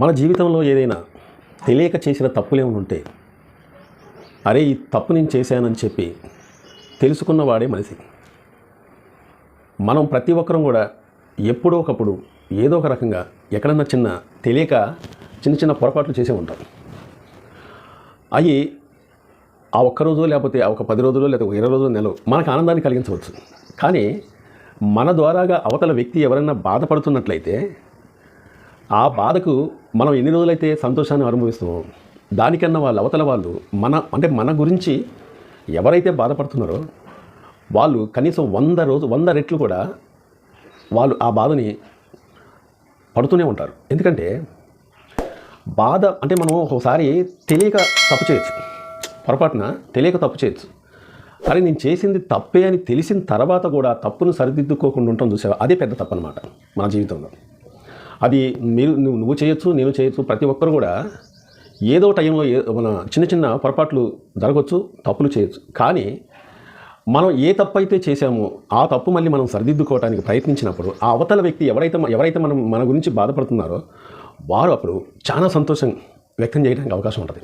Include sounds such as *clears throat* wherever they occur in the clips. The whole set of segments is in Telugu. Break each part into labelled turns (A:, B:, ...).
A: మన జీవితంలో ఏదైనా తెలియక చేసిన తప్పులు ఏమైనా ఉంటే అరే ఈ తప్పు నేను చేశానని చెప్పి తెలుసుకున్నవాడే మనిషి. మనం ప్రతి ఒక్కరం కూడా ఎప్పుడో ఒకప్పుడు ఏదో ఒక రకంగా ఎక్కడన్నా చిన్న తెలియక చిన్న చిన్న పొరపాట్లు చేసే ఉంటాం. అవి ఆ ఒక్కరోజు లేకపోతే ఆ ఒక పది రోజులు లేకపోతే ఒక ఇరవై రోజులు నెలలు మనకు ఆనందాన్ని కలిగించవచ్చు. కానీ మన ద్వారాగా అవతల వ్యక్తి ఎవరైనా బాధపడుతున్నట్లయితే ఆ బాధకు మనం ఎన్ని రోజులైతే సంతోషాన్ని అనుభవిస్తామో దానికన్నా వాళ్ళు అవతల వాళ్ళు మన అంటే మన గురించి ఎవరైతే బాధపడుతున్నారో వాళ్ళు కనీసం వంద రోజు వంద రెట్లు కూడా వాళ్ళు ఆ బాధని పడుతూనే ఉంటారు. ఎందుకంటే బాధ అంటే మనం ఒకసారి తెలియక తప్పు చేయొచ్చు. పొరపాటున తెలియక తప్పు చేయొచ్చు. అరే నేను చేసింది తప్పే అని తెలిసిన తర్వాత కూడా తప్పును సరిదిద్దుకోకుండా ఉంటాం చూసావా? అదే పెద్ద తప్పు అనమాట మన జీవితంలో. అది మీరు నువ్వు నువ్వు చేయొచ్చు నేను చేయొచ్చు ప్రతి ఒక్కరు కూడా ఏదో టైంలో ఏ మన చిన్న చిన్న పొరపాట్లు జరగవచ్చు తప్పులు చేయొచ్చు. కానీ మనం ఏ తప్పు అయితే చేశామో ఆ తప్పు మళ్ళీ మనం సరిదిద్దుకోవడానికి ప్రయత్నించినప్పుడు ఆ అవతల వ్యక్తి ఎవరైతే ఎవరైతే మనం మన గురించి బాధపడుతున్నారో వారు అప్పుడు చాలా సంతోషం వ్యక్తం చేయడానికి అవకాశం ఉంటుంది.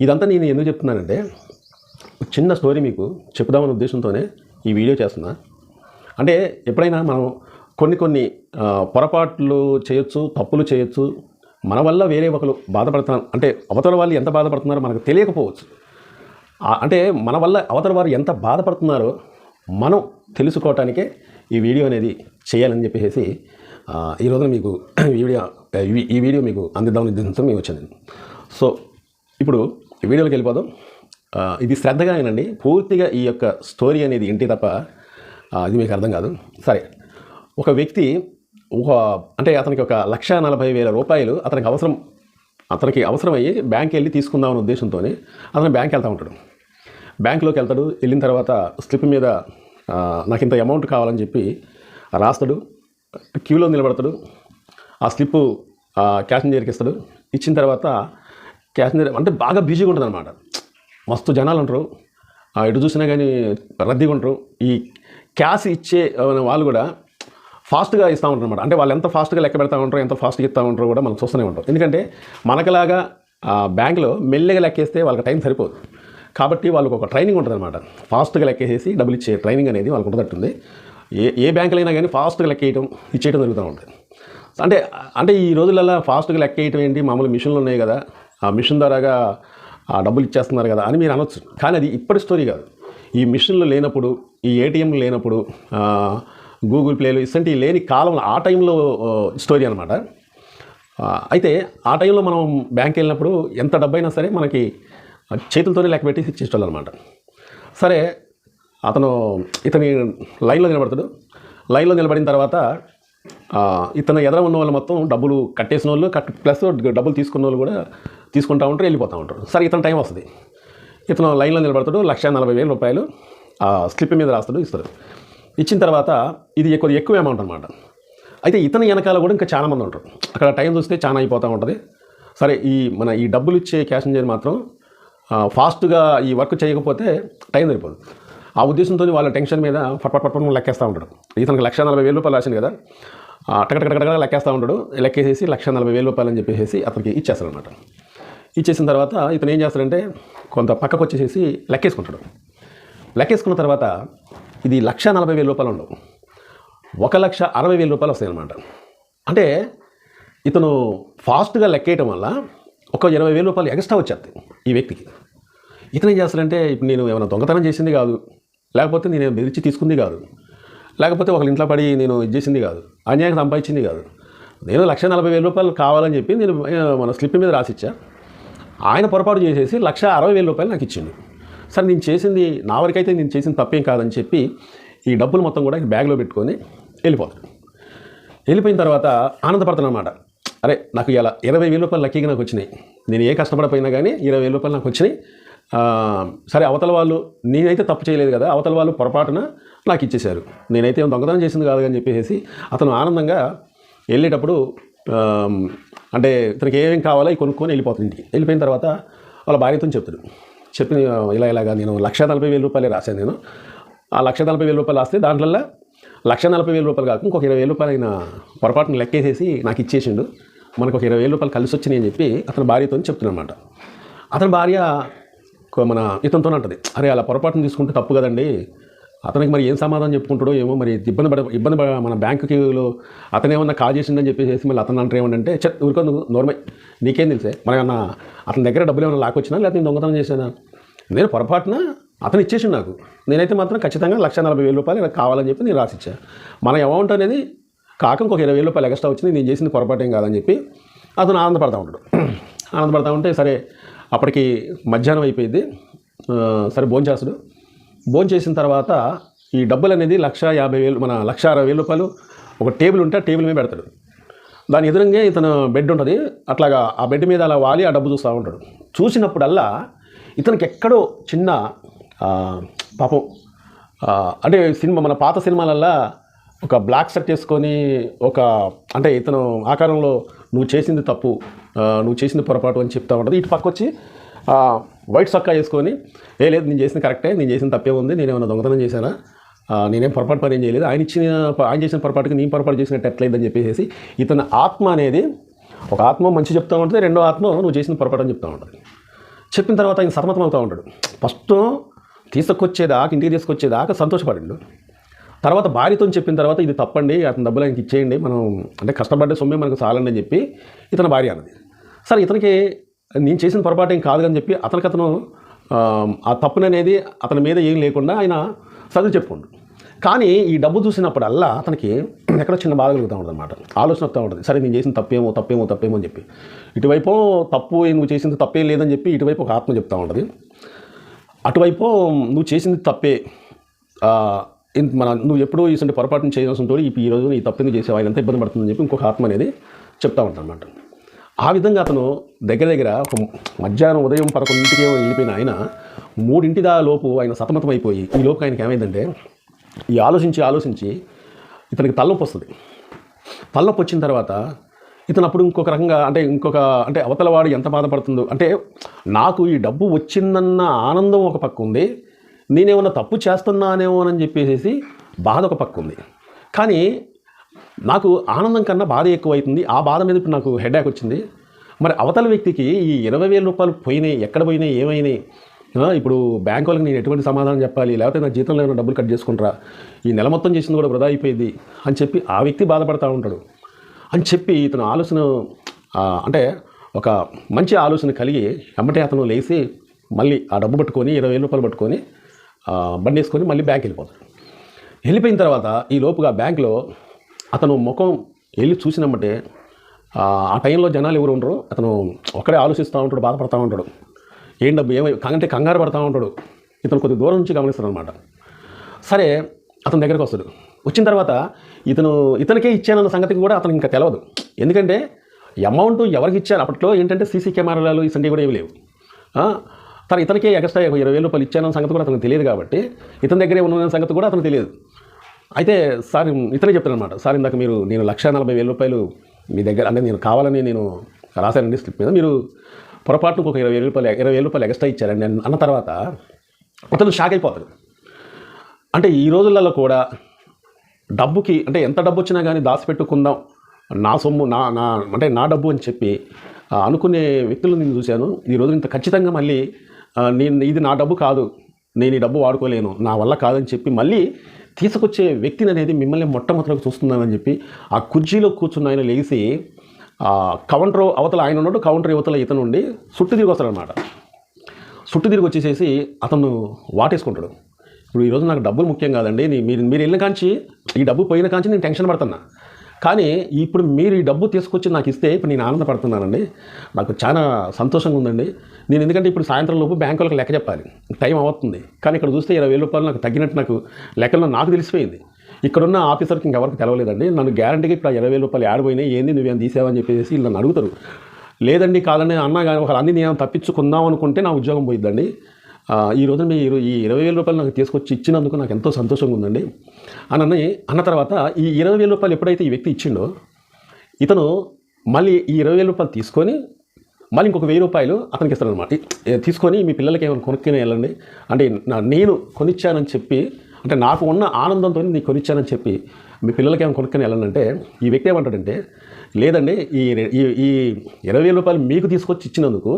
A: ఇదంతా నేను ఎందుకు చెప్తున్నానంటే చిన్న స్టోరీ మీకు చెప్దామనే ఉద్దేశంతోనే ఈ వీడియో చేస్తున్నా. అంటే ఎప్పుడైనా మనం కొన్ని కొన్ని పొరపాట్లు చేయొచ్చు తప్పులు చేయొచ్చు. మన వల్ల వేరే ఒకరు బాధపడుతున్నారు అంటే అవతల వాళ్ళు ఎంత బాధపడుతున్నారో మనకు తెలియకపోవచ్చు. అంటే మన వల్ల అవతల వారు ఎంత బాధపడుతున్నారో మనం తెలుసుకోవటానికే ఈ వీడియో అనేది చేయాలని చెప్పేసి ఆ, ఈ రోజున మీకు *clears throat* వీడియో ఈ- వీడియో మీకు అందిద్దామని ఉద్దేశంతో మేము వచ్చింది సో ఇప్పుడు ఈ వీడియోకి వెళ్ళిపోదాం. ఇది శ్రద్ధగా అయినండి పూర్తిగా ఈ యొక్క స్టోరీ అనేది ఇంటి తప్ప అది మీకు అర్థం కాదు. సరే ఒక వ్యక్తి ఒక అంటే అతనికి ఒక లక్ష నలభై వేల రూపాయలు అతనికి అవసరం అతనికి అవసరమయ్యి బ్యాంక్ వెళ్ళి తీసుకుందామనే ఉద్దేశంతో అతను బ్యాంక్ వెళ్తూ ఉంటాడు. బ్యాంక్లోకి వెళ్తాడు వెళ్ళిన తర్వాత స్లిప్ మీద నాకు ఇంత అమౌంట్ కావాలని చెప్పి రాస్తాడు క్యూలో నిలబడతాడు ఆ స్లిప్ క్యాషియర్కి ఇస్తాడు. ఇచ్చిన తర్వాత క్యాషియర్ అంటే బాగా బిజీగా ఉంటుంది అనమాట మస్తు జనాలు ఉంటారు. ఆ, ఎటు చూసినా కానీ రద్దీగా ఉంటారు. ఈ క్యాష్ ఇచ్చే వాళ్ళు కూడా ఫాస్ట్గా ఇస్తూ ఉంటారు అనమాట అంటే వాళ్ళు ఎంత ఫాస్ట్గా లెక్క పెడతా ఉంటారో ఎంత ఫాస్ట్గా ఇస్తూ ఉంటారో కూడా మనం చూస్తూనే ఉంటాం. ఎందుకంటే మనకలాగా ఆ, బ్యాంకులో మెల్లగా లెక్కేస్తే వాళ్ళకి టైం సరిపోదు. కాబట్టి వాళ్ళకి ఒక ట్రైనింగ్ ఉంటుంది అనమాట ఫాస్ట్గా లెక్కేసేసి డబ్బులు ఇచ్చే ట్రైనింగ్ అనేది వాళ్ళకి ఉంటుంటుంది ఏ ఏ బ్యాంకులో అయినా కానీ ఫాస్ట్గా లెక్కేయటం ఇచ్చేయటం జరుగుతూ ఉంటుంది. అంటే అంటే ఈ రోజులలో ఫాస్ట్గా లెక్క వేయటం ఏంటి? మామూలు మిషన్లు ఉన్నాయి కదా. ఆ మిషన్ ద్వారాగా ఆ డబ్బులు ఇచ్చేస్తున్నారు కదా అని మీరు అనొచ్చు. కానీ అది ఇప్పటి స్టోరీ కాదు. ఈ మిషన్లు లేనప్పుడు ఈ ఏటీఎంలు లేనప్పుడు గూగుల్ ప్లేలు ఇసంటి లేని కాలంలో ఆ టైంలో స్టోరీ అనమాట అయితే ఆ టైంలో మనం బ్యాంక్ వెళ్ళినప్పుడు ఎంత డబ్బైనా సరే మనకి చేతులతోనే లెక్క పెట్టి ఇచ్చేసేవాళ్ళు అనమాట సరే అతను ఇతని లైన్లో నిలబడతాడు. లైన్లో నిలబడిన తర్వాత ఇతను ఎదర ఉన్న వాళ్ళు మొత్తం డబ్బులు కట్టేసిన వాళ్ళు కట్ ప్లస్ డబ్బులు తీసుకున్న వాళ్ళు కూడా తీసుకుంటా ఉంటారు వెళ్ళిపోతూ ఉంటారు. సరే ఇతను టైం వస్తుంది. ఇతను లైన్లో నిలబడతాడు లక్ష నలభై వేల రూపాయలు స్లిప్ మీద రాస్తాడు ఇస్తాడు. ఇచ్చిన తర్వాత ఇది కొద్దిగా ఎక్కువ అమౌంట్ అనమాట అయితే ఇతని వెనకాల కూడా ఇంకా చాలామంది ఉంటారు. అక్కడ టైం చూస్తే చాలా అయిపోతూ ఉంటుంది. సరే ఈ మన ఈ డబ్బులు ఇచ్చే క్యాషియర్ మాత్రం ఫాస్ట్గా ఈ వర్క్ చేయకపోతే టైం సరిపోదు. ఆ ఉద్దేశంతో వాళ్ళ టెన్షన్ మీద ఫట్ ఫట్ లెక్కేస్తూ ఉంటాడు. ఇతనికి లక్ష నలభై వేల రూపాయలు రాసింది కదా టకటకటకటగా లెక్కేస్తూ ఉంటాడు. లెక్కేసేసి లక్ష నలభై వేల రూపాయలు అని చెప్పేసి అతనికి ఇచ్చేస్తాడు అనమాట ఇచ్చేసిన తర్వాత ఇతను ఏం చేస్తాడంటే కొంత పక్కకు వచ్చేసేసి లెక్కేసుకుంటాడు. లెక్కేసుకున్న తర్వాత ఇది లక్ష నలభై వేల రూపాయలు ఉండవు. ఒక లక్ష అరవై వేల రూపాయలు వస్తాయి అనమాట అంటే ఇతను ఫాస్ట్గా లెక్కేయటం వల్ల ఒక ఇరవై వేల రూపాయలు ఎక్స్ట్రా వచ్చేస్తాయి ఈ వ్యక్తికి. ఇతను ఏం చేస్తాడంటే ఇప్పుడు నేను ఏమైనా దొంగతనం చేసింది కాదు. లేకపోతే నేను బెదిరించి తీసుకుంది కాదు. లేకపోతే ఒకరి ఇంట్లో పడి నేను ఇది చేసింది కాదు. అన్యాయం సంపాదించింది కాదు. నేను లక్ష నలభై వేల రూపాయలు కావాలని చెప్పి నేను మన స్లిప్ మీద రాసిచ్చా. ఆయన పొరపాటు చేసేసి లక్ష అరవై వేల రూపాయలు నాకు ఇచ్చిండు. సరే నేను చేసింది నా వరకైతే నేను చేసింది తప్పేం కాదని చెప్పి ఈ డబ్బులు మొత్తం కూడా బ్యాగ్లో పెట్టుకొని వెళ్ళిపోతాడు. వెళ్ళిపోయిన తర్వాత ఆనందపడతాను అనమాట అరే నాకు ఇలా ఇరవై వేల రూపాయలు లక్కీగా నాకు వచ్చినాయి. నేను ఏ కష్టపడపోయినా కానీ ఇరవై వేల రూపాయలు నాకు వచ్చినాయి. సరే అవతల వాళ్ళు నేనైతే తప్పు చేయలేదు కదా అవతల వాళ్ళు పొరపాటున నాకు ఇచ్చేశారు. నేనైతే దొంగతనం చేసింది కాదు అని చెప్పేసి అతను ఆనందంగా వెళ్ళేటప్పుడు అంటే ఇతనికి ఏమేమి కావాలో అవి కొనుక్కొని వెళ్ళిపోతుంది ఇంటికి. వెళ్ళిపోయిన తర్వాత వాళ్ళ భార్యతో చెప్తాడు. చెప్పిన ఇలా ఇలాగా నేను లక్ష నలభై వేల రూపాయలే రాశాను నేను. ఆ లక్ష నలభై వేల రూపాయలు రాస్తే దాంట్లో లక్ష నలభై వేల రూపాయలు కాక ఇంకొక ఇరవై వేల రూపాయలు ఆయన పొరపాటున లెక్కేసేసి నాకు ఇచ్చేసిండు. మనకు ఒక ఇరవై వేల రూపాయలు కలిసి వచ్చినాయి అని చెప్పి అతని భార్యతో చెప్తున్నమాట అతని భార్య మన ఇతనితో అంటది అరే అలా పొరపాటును తీసుకుంటే తప్పు కదండి. అతనికి మరి ఏం సమాధానం చెప్పుకుంటాడో ఏమో మరి ఇబ్బంది పడ ఇబ్బంది పడ మన బ్యాంకులో అతనేమన్నా కాల్ చేసిండని చెప్పేసి మళ్ళీ అతను అంటారు ఏమంటే చెట్ ఊరుకో నువ్వు నీకేం తెలిసే? మరి అన్న అతని దగ్గర డబ్బులు ఏమైనా లాక్కొచ్చినా లేకపోతే నేను దొంగతనం చేశానా? నేను పొరపాటున అతను ఇచ్చేసి నాకు. నేనైతే మాత్రం ఖచ్చితంగా లక్ష నలభై వేల రూపాయలు నాకు కావాలని చెప్పి నేను రాసిచ్చా. మన అమౌంట్ అనేది కాక ఇంకొక ఇరవై వేల రూపాయలు ఎక్స్ట్రా వచ్చింది నేను చేసింది పొరపాటేం కాదని చెప్పి అతను ఆనందపడతా ఉంటాడు. *clears throat* ఆనందపడతా ఉంటే సరే అప్పటికి మధ్యాహ్నం అయిపోయింది. సరే భోజనం భోంచేసిన భోజనం చేసిన తర్వాత ఈ డబ్బులు అనేది లక్ష యాభై వేలు మన లక్ష అరవై వేల రూపాయలు ఒక టేబుల్ ఉంటే ఆ టేబుల్ మీద పెడతాడు. దాని ఎదురుగా ఇతను బెడ్ ఉంటుంది. అట్లాగా ఆ బెడ్ మీద అలా వాలి ఆ డబ్బు చూస్తూ ఉంటాడు. చూసినప్పుడల్లా ఇతనికి ఎక్కడో చిన్న పాపం అంటే సినిమా మన పాత సినిమాలల్లా ఒక బ్లాక్ షర్ట్ వేసుకొని ఒక అంటే ఇతను ఆకారంలో నువ్వు చేసింది తప్పు నువ్వు చేసింది పొరపాటు అని చెప్తా ఉంటుంది. ఇటు పక్క వచ్చి వైట్ సొక్కా వేసుకొని ఏ లేదు నేను చేసిన కరెక్టే నేను చేసిన తప్పే ఉంది నేను ఏమైనా దొంగతనం చేశానా? నేనేం పొరపాటు పని ఏం చేయలేదు ఆయన ఇచ్చిన ఆయన చేసిన పొరపాటుకి నేను పొరపాటు చేసినట్టు ఎట్లయిందని చెప్పేసి ఇతని ఆత్మ అనేది ఒక ఆత్మ మంచి చెప్తా ఉంటుంది రెండో ఆత్మ నువ్వు చేసిన పొరపాటు అని చెప్తూ ఉంటుంది. చెప్పిన తర్వాత ఆయన సతమతం అవుతూ ఉంటాడు. ఫస్ట్ తీసుకొచ్చేదాకా ఇంటికి తీసుకొచ్చేదాకా సంతోషపడండు. తర్వాత భార్యతో చెప్పిన తర్వాత ఇది తప్పండి అతని డబ్బులు ఆయనకి ఇచ్చేయండి మనం అంటే కష్టపడ్డ సొమ్మే మనకు చాలండి అని చెప్పి ఇతని భార్య అన్నది. సరే ఇతనికి నేను చేసిన పొరపాటు ఏం కాదు అని చెప్పి అతనికి అతను ఆ, తప్పుననేది అతని మీద ఏం లేకుండా ఆయన చదువు చెప్పుకుండు. కానీ ఈ డబ్బు చూసినప్పుడల్లా అతనికి ఎక్కడో చిన్న బాధ కలుగుతూ ఉంటుంది అనమాట ఆలోచన వస్తూ ఉంటుంది. సరే నేను చేసిన తప్పేమో తప్పేమో తప్పేమో అని చెప్పి. ఇటువైపు తప్పు నువ్వు చేసింది తప్పేం లేదని చెప్పి ఇటువైపు ఒక ఆత్మ చెప్తూ ఉంటుంది. అటువైపు నువ్వు చేసింది తప్పే ఇంత మన నువ్వు ఎప్పుడూ ఇటువంటి పొరపాటును చేయాల్సి ఉంటుంది ఈ రోజు ఈ తప్పింది ఎందుకు ఆయన ఎంత ఇబ్బంది పడుతుందని చెప్పి ఇంకొక ఆత్మ అనేది చెప్తా ఉంటాను అనమాట ఆ విధంగా అతను దగ్గర దగ్గర ఒక మధ్యాహ్నం ఉదయం పదకొండింటికి ఏమో వెళ్ళిపోయిన ఆయన మూడింటి దా లోపు ఆయన సతమతం అయిపోయి ఈ లోపు ఆయనకి ఏమైందంటే ఈ ఆలోచించి ఆలోచించి ఇతనికి తలనొప్పి వస్తుంది. తలనొప్పి వచ్చిన తర్వాత ఇతను అప్పుడు ఇంకొక రకంగా అంటే ఇంకొక అంటే అవతలవాడు ఎంత బాధపడుతుందో అంటే నాకు ఈ డబ్బు వచ్చిందన్న ఆనందం ఒక పక్క ఉంది నేనేమన్నా తప్పు చేస్తున్నానేమో అని చెప్పేసి బాధ ఒక పక్క ఉంది. కానీ నాకు ఆనందం కన్నా బాధ ఎక్కువ అవుతుంది ఆ బాధ మీద ఇప్పుడు నాకు హెడేక్ వచ్చింది. మరి అవతల వ్యక్తికి ఈ ఇరవై వేల రూపాయలు పోయినాయి ఎక్కడ పోయినాయి ఏమైనాయి? ఇప్పుడు బ్యాంక్ వాళ్ళకి నేను ఎటువంటి సమాధానం చెప్పాలి? లేకపోతే నా జీతంలో ఏమైనా డబ్బులు కట్ చేసుకుంటారా? ఈ నెల మొత్తం చేసింది కూడా వృధా అయిపోయింది అని చెప్పి ఆ వ్యక్తి బాధపడతా ఉంటాడు. అని చెప్పి ఇతను ఆలోచన అంటే ఒక మంచి ఆలోచన కలిగి వెంబటే అతను లేచి మళ్ళీ ఆ డబ్బు పట్టుకొని ఇరవై వేల రూపాయలు పట్టుకొని బండి వేసుకొని మళ్ళీ బ్యాంక్ వెళ్ళిపోతాడు. వెళ్ళిపోయిన తర్వాత ఈ లోపుగా బ్యాంక్లో అతను ముఖం వెళ్ళి చూసినామంటే ఆ టైంలో జనాలు ఎవరు ఉండరు. అతను ఒక్కడే ఆలోచిస్తూ ఉంటాడు బాధపడతా ఉంటాడు. ఏంటో ఏమై అంటే కంగారు పడతా ఉంటాడు. ఇతను కొద్ది దూరం నుంచి గమనిస్తాడు అనమాట సరే అతని దగ్గరికి వస్తాడు. వచ్చిన తర్వాత ఇతను ఇతనికే ఇచ్చానన్న సంగతి కూడా అతనికి ఇంకా తెలియదు ఎందుకంటే అమౌంట్ ఎవరికి ఇచ్చారు? అప్పట్లో ఏంటంటే సీసీ కెమెరాలు ఇసంటివి కూడా ఏమి లేవు. తను ఇతనికే ఎక్స్ట్రా ఒక ఇరవై వేల రూపాయలు ఇచ్చానన్న సంగతి కూడా అతనికి తెలియదు కాబట్టి ఇతని దగ్గరే ఉన్న సంగతి కూడా అతనికి తెలియదు. అయితే సార్ ఇతనే చెప్తాను అనమాట సార్ ఇందాక మీరు నేను లక్ష నలభై వేల రూపాయలు మీ దగ్గర అంటే నేను కావాలని నేను రాశానండి స్లిప్ మీద. మీరు పొరపాటుకు ఒక ఇరవై వేల రూపాయలు ఇరవై వేల రూపాయలు ఎక్స్ట్రా ఇచ్చారండి అన్న తర్వాత అతను షాక్ అయిపోతాడు. అంటే ఈ రోజులలో కూడా డబ్బుకి అంటే ఎంత డబ్బు వచ్చినా కానీ దాచిపెట్టుకుందాం. నా సొమ్ము నా నా అంటే నా డబ్బు అని చెప్పి అనుకునే వ్యక్తులు నేను చూశాను. ఈ రోజు ఇంత ఖచ్చితంగా మళ్ళీ నేను ఇది నా డబ్బు కాదు. నేను ఈ డబ్బు వాడుకోలేను. నా వల్ల కాదని చెప్పి మళ్ళీ తీసుకొచ్చే వ్యక్తిని అనేది మిమ్మల్ని మొట్టమొదటిగా చూస్తున్నానని చెప్పి ఆ కుర్చీలో కూర్చున్న ఆయన లేచి ఆ కౌంటర్ అవతల ఆయన ఉన్నాడు కౌంటర్ యువతల ఇతను ఉండి సుట్టు తిరిగి వస్తాడనమాట చుట్టు తిరిగి వచ్చేసేసి అతను వాటేసుకుంటాడు. ఇప్పుడు ఈరోజు నాకు డబ్బులు ముఖ్యం కాదండి మీరు మీరు వెళ్ళిన కాంచి ఈ డబ్బు పోయిన కాంచి నేను టెన్షన్ పడుతున్నా. కానీ ఇప్పుడు మీరు ఈ డబ్బు తీసుకొచ్చి నాకు ఇస్తే ఇప్పుడు నేను ఆనందపడుతున్నానండి. నాకు చాలా సంతోషంగా ఉందండి. నేను ఎందుకంటే ఇప్పుడు సాయంత్రం లోపు బ్యాంకులకు లెక్క చెప్పాలి. టైం అవుతుంది. కానీ ఇక్కడ చూస్తే ఇరవై వేల రూపాయలు నాకు తగ్గినట్టు నాకు లెక్కల్లో నాకు తెలిసిపోయింది. ఇక్కడున్న ఆఫీసర్కి ఇంకెవరికి తెలవలేదండి. నన్ను గ్యారంటీగా ఇప్పుడు ఆ ఇరవై వేల రూపాయలు ఆడిపోయినాయి ఏంది నువ్వేం తీసావని చెప్పేసి వీళ్ళు నన్ను అడుగుతారు. లేదండి కాదండి అన్న కానీ ఒకరు అన్ని నేను తప్పించుకుందాం అనుకుంటే నా ఉద్యోగం పోయిద్దండి. ఈ రోజు మీరు ఈ ఇరవై వేల రూపాయలు నాకు తీసుకొచ్చి ఇచ్చినందుకు నాకు ఎంతో సంతోషంగా ఉందండి. అని అన్న అన్న తర్వాత ఈ ఇరవై వేల రూపాయలు ఎప్పుడైతే ఈ వ్యక్తి ఇచ్చిండో ఇతను మళ్ళీ ఈ ఇరవై వేల రూపాయలు తీసుకొని మళ్ళీ ఇంకొక వెయ్యి రూపాయలు అతనికి ఇస్తారనమాట తీసుకొని మీ పిల్లలకి ఏమైనా కొనుక్కొని వెళ్ళండి. అంటే నేను కొనిచ్చానని చెప్పి అంటే నాకు ఉన్న ఆనందంతో నీకు కొనిచ్చానని చెప్పి మీ పిల్లలకి ఏమైనా కొనుక్కొని వెళ్ళాలంటే ఈ వ్యక్తి ఏమంటాడంటే లేదండి ఈ రె- ఈ ఈ ఇరవై వేల రూపాయలు మీకు తీసుకొచ్చి ఇచ్చినందుకు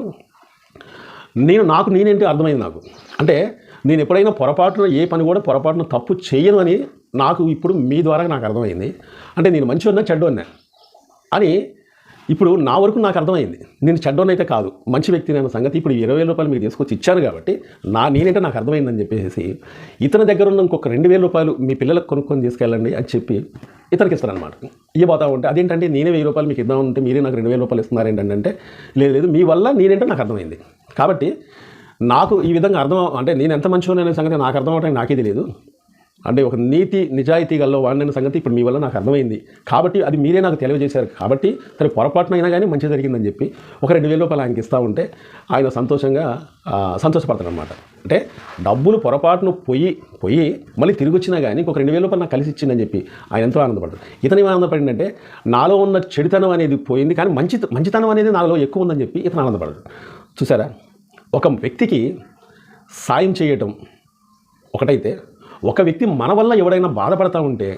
A: నేను నాకు నేనేంటి అర్థమైంది నాకు? అంటే నేను ఎప్పుడైనా పొరపాటున ఏ పని కూడా పొరపాటున తప్పు చేయను అని నాకు ఇప్పుడు మీ ద్వారా నాకు అర్థమైంది. అంటే నేను మంచి ఉన్నా చెడ్డ ఉన్నా అని ఇప్పుడు నా వరకు నాకు అర్థమైంది. నేను చెడ్డోనైతే కాదు. మంచి వ్యక్తి అన్న సంగతి ఇప్పుడు ఇరవై వేల రూపాయలు మీకు తీసుకొచ్చి ఇచ్చాను కాబట్టి నా నేనంటే నాకు అర్థమైందని చెప్పేసి ఇతని దగ్గర ఉన్న ఇంకొక రెండు వేల రూపాయలు మీ పిల్లలకు కొనుక్కొని తీసుకెళ్ళండి అని చెప్పి ఇతనికి ఇస్తారనమాట ఇవ్వబోతా ఉంటే అదేంటంటే నేనే వెయ్యి రూపాయలు మీకు ఇద్దామంటే మీరే నాకు రెండు వేల రూపాయలు ఇస్తున్నారు ఏంటంటే లేదు లేదు మీ వల్ల నేనేంటో నాకు అర్థమైంది. కాబట్టి నాకు ఈ విధంగా అర్థం అంటే నేను ఎంత మంచిగా అనే సంగతి నాకు అర్థం అవడానికి నాకే తెలియదు అంటే ఒక నీతి నిజాయితీ గల్లో వాడిన సంగతి ఇప్పుడు మీ వల్ల నాకు అర్థమైంది. కాబట్టి అది మీరే నాకు తెలియజేశారు. కాబట్టి సరే పొరపాటున అయినా కానీ మంచి జరిగిందని చెప్పి ఒక రెండు వేల రూపాయలు ఆయనకి ఇస్తూ ఉంటే ఆయన సంతోషంగా సంతోషపడతాడనమాట అంటే డబ్బులు పొరపాటును పోయి పోయి మళ్ళీ తిరిగి వచ్చినా కానీ ఒక రెండు వేల రూపాయలు నాకు కలిసి ఇచ్చిందని చెప్పి ఆయన ఎంతో ఆనందపడ్డాడు ఇతను ఆనందపడిందంటే నాలో ఉన్న చెడుతనం అనేది పోయింది కానీ మంచి మంచితనం అనేది నాలో ఎక్కువ ఉందని చెప్పి ఇతను ఆనందపడ్డాడు. చూసారా? ఒక వ్యక్తికి సాయం చేయటం ఒకటైతే ఒక వ్యక్తి మన వల్ల ఎవడైనా బాధపడతా ఉంటే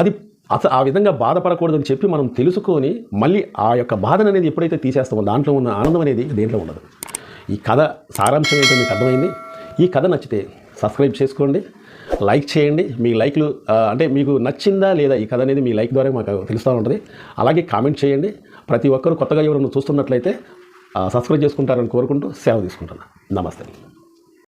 A: అది అసలు ఆ విధంగా బాధపడకూడదని చెప్పి మనం తెలుసుకొని మళ్ళీ ఆ యొక్క బాధను అనేది ఎప్పుడైతే తీసేస్తామో దాంట్లో ఉన్న ఆనందం అనేది దేంట్లో ఉండదు. ఈ కథ సారాంశం ఏంటో మీకు అర్థమైంది. ఈ కథ నచ్చితే సబ్స్క్రైబ్ చేసుకోండి లైక్ చేయండి. మీ లైక్లు అంటే మీకు నచ్చిందా లేదా ఈ కథ అనేది మీ లైక్ ద్వారా మాకు తెలుస్తూ ఉంటుంది. అలాగే కామెంట్ చేయండి. ప్రతి ఒక్కరు కొత్తగా ఎవరైనా చూస్తున్నట్లయితే సబ్స్క్రైబ్ చేసుకుంటారని కోరుకుంటూ సేవ తీసుకుంటున్నాను నమస్తే.